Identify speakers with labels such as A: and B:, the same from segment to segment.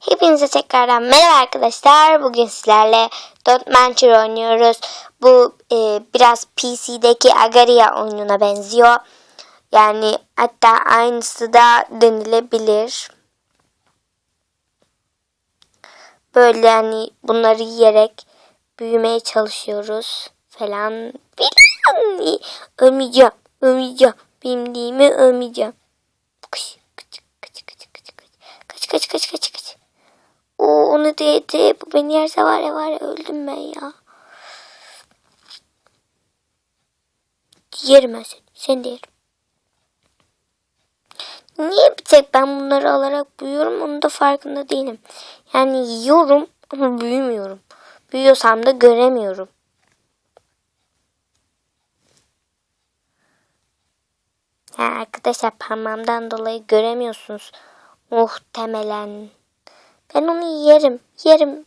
A: Hepinize tekrardan merhaba arkadaşlar. Bugün sizlerle Dot Mancher oynuyoruz. Bu e, biraz PC'deki Agaria oyununa benziyor. Yani hatta aynısı da denilebilir. Böyle yani bunları yiyerek büyümeye çalışıyoruz falan. Falan. Ölmeyeceğim. Ölmeyeceğim. Benim değil mi? Ölmeyeceğim. Kaç kaç kaç kaç kaç kaç kaç kaç kaç kaç kaç. Onu dedi. Bu beni yerse var ya var ya öldüm ben ya. Yerim ben seni. Seni de yerim. Niye bir tek ben bunları alarak büyüyorum onun da farkında değilim. Yani yiyorum ama büyümüyorum. Büyüyorsam da göremiyorum. Yani arkadaşlar parmağımdan dolayı göremiyorsunuz. Muhtemelen. Ben onu yerim. Yerim.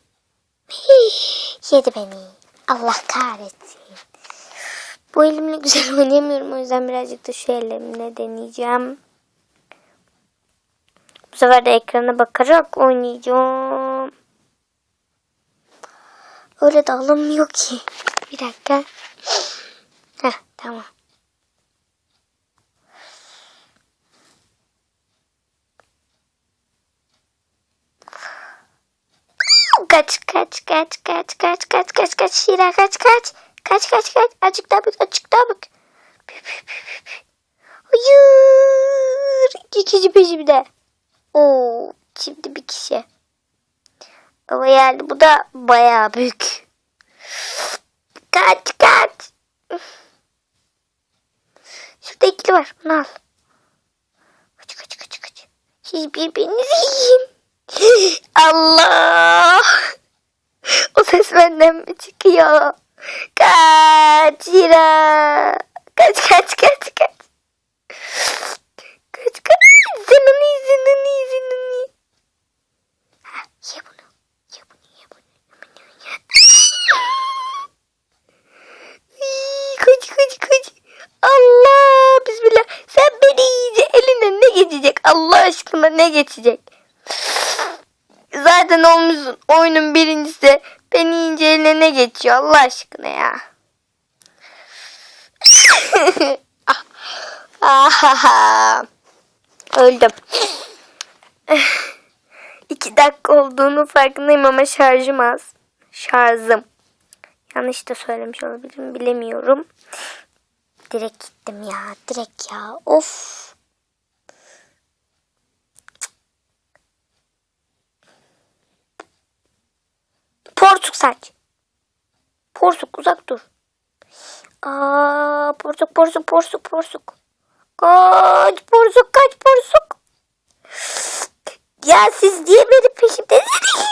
A: Yedi beni. Allah kahretsin. Bu elimle güzel oynayamıyorum. O yüzden birazcık da şu elimle deneyeceğim. Bu sefer de ekrana bakarak oynayacağım. Öyle de alınmıyor ki. Bir dakika. Heh tamam. Kaç kaç kaç kaç kaç kaç kaç kaç Şira kaç kaç kaç kaç kaç açık daha bak açık daha bak. Hayır iki kişi peşimde. Oo şimdi bir kişi. Ama yani bu da bayağı büyük. Kaç kaç. Şurada ikili var. Bunu al. Kaç kaç kaç kaç. Siz birbirinizi yiyin. Allah! Mi çıkıyor? Kaç Hira! Kaç kaç kaç kaç. Kaç kaç. Sen onu ye, sen onu ye, sen onu ye. Ha, ye bunu. Ye bunu, ye bunu. Ye bunu, Kaç kaç kaç. Allah! Bismillah. Sen beni yiyince eline ne geçecek? Allah aşkına ne geçecek? Zaten olmuşsun oyunun birincisi. Beni yiyince eline ne geçiyor Allah aşkına ya. Öldüm. İki dakika olduğunu farkındayım ama şarjım az. Şarjım. Yanlış da söylemiş olabilirim bilemiyorum. Direkt gittim ya. Direkt ya. Of. Porsuk saç. Porsuk uzak dur. Aa, porsuk porsuk porsuk porsuk. Kaç porsuk kaç porsuk. Ya siz niye benim peşimdesiniz?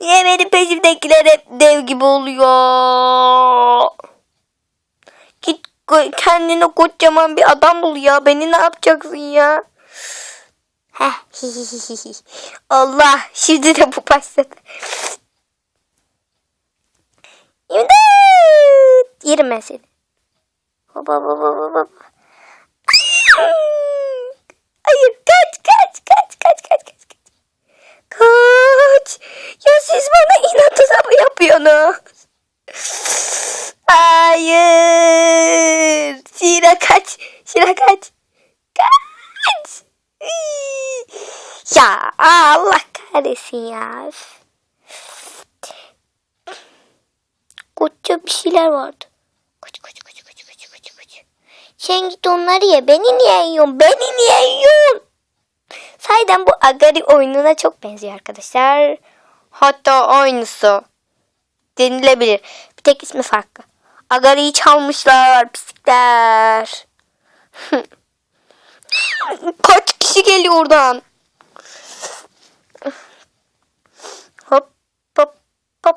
A: Niye benim peşimdekiler hep dev gibi oluyor? Git kendine kocaman bir adam bul ya. Beni ne yapacaksın ya? Heh. Allah şimdi de bu başladı. İmdat! Yerim ben seni. Hop hop hop hop hop. Hayır kaç kaç kaç kaç kaç kaç kaç. Ya siz bana inatına mı yapıyorsunuz? Hayır. Şira kaç. Şira kaç. Kaç. Ya Allah kahretsin ya. Koca bir şeyler vardı. Koç koç koç koç koç koç koç. Sen git onları ye. Beni niye yiyorsun? Beni niye yiyorsun? Sayden bu Agari oyununa çok benziyor arkadaşlar. Hatta aynısı. Denilebilir. Bir tek ismi farklı. Agari'yi çalmışlar pislikler. Kaç kişi geliyor oradan? Hop hop hop.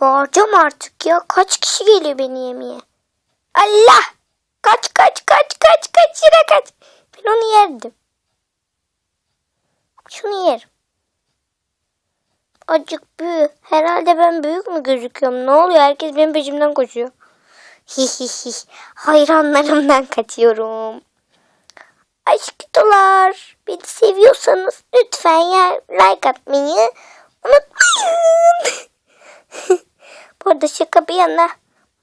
A: Bağıracağım artık ya. Kaç kişi geliyor beni yemeye? Allah! Kaç kaç kaç kaç kaç yine kaç. Ben onu yerdim. Şunu yerim. Acık büyü. Herhalde ben büyük mü gözüküyorum? Ne oluyor? Herkes benim peşimden koşuyor. Hihihi. Hayranlarımdan kaçıyorum. Ay arkadaşlar. Beni seviyorsanız lütfen ya like atmayı unutmayın. Bu arada şaka bir yana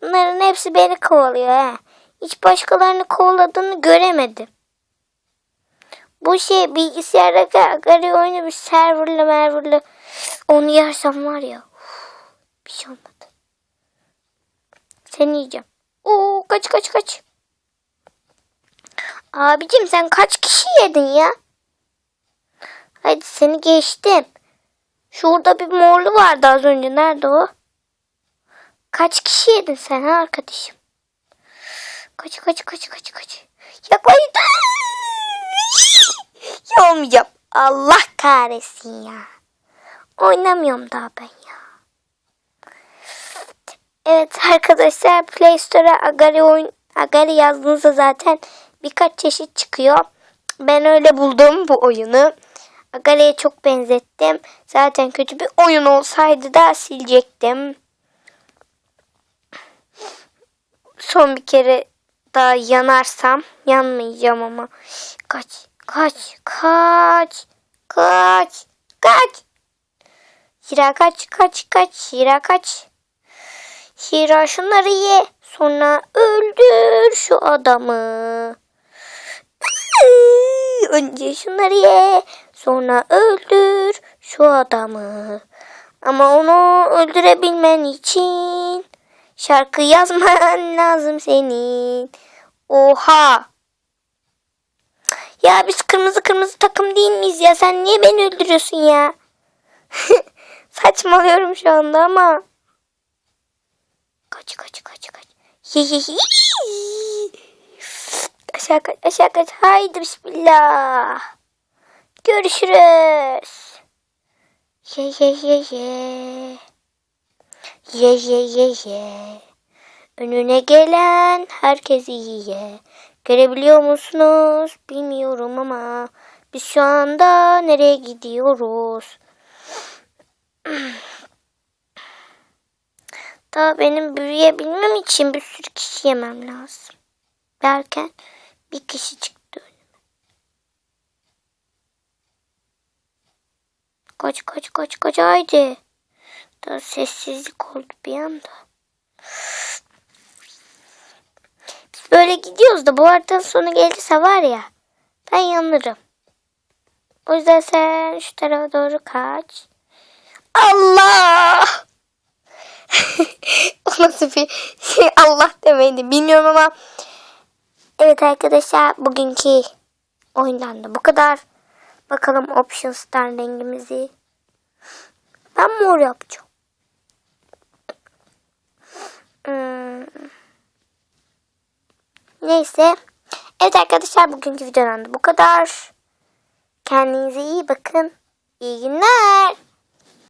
A: bunların hepsi beni kovalıyor ha. Hiç başkalarını kovaladığını göremedim. Bu şey bilgisayarda agari oyunu bir serverlı merverlı onu yersem var ya bir şey olmadı. Seni yiyeceğim. Oo kaç kaç kaç. Abicim sen kaç kişi yedin ya? Hadi seni geçtim. Şurada bir morlu vardı az önce. Nerede o? Kaç kişi yedin sen ha arkadaşım? Kaç kaç kaç kaç kaç. Yaklaştı. ya olmayacağım. Allah kahretsin ya. Oynamıyorum daha ben ya. Evet arkadaşlar Play Store'a Agari oyun Agari yazdığınızda zaten birkaç çeşit çıkıyor. Ben öyle buldum bu oyunu. Agari'ye çok benzettim. Zaten kötü bir oyun olsaydı da silecektim. Son bir kere daha yanarsam yanmayacağım ama. Kaç, kaç, kaç, kaç, kaç. Hira kaç, kaç, kaç, Hira kaç. Hira şunları ye. Sonra öldür şu adamı. Önce şunları ye. Sonra öldür şu adamı. Ama onu öldürebilmen için şarkı yazman lazım senin. Oha. Ya biz kırmızı kırmızı takım değil miyiz ya? Sen niye beni öldürüyorsun ya? Saçmalıyorum şu anda ama. Kaç kaç kaç kaç. aşağı kaç aşağı kaç. Haydi bismillah. Görüşürüz. Ye ye ye ye. Ye ye ye ye. Önüne gelen herkes ye. Görebiliyor musunuz? Bilmiyorum ama biz şu anda nereye gidiyoruz? Daha benim büyüyebilmem için bir sürü kişi yemem lazım. Derken bir kişi çıktı önüme. Kaç kaç kaç kaç haydi. Daha sessizlik oldu bir anda. Biz böyle gidiyoruz da bu haritanın sonu gelirse var ya ben yanırım. O yüzden sen şu tarafa doğru kaç. Allah! o nasıl bir şey Allah demeydi bilmiyorum ama evet arkadaşlar bugünkü oyundan da bu kadar. Bakalım options'tan rengimizi ben mor yapacağım. Neyse. Evet arkadaşlar bugünkü videodan da bu kadar. Kendinize iyi bakın. İyi günler.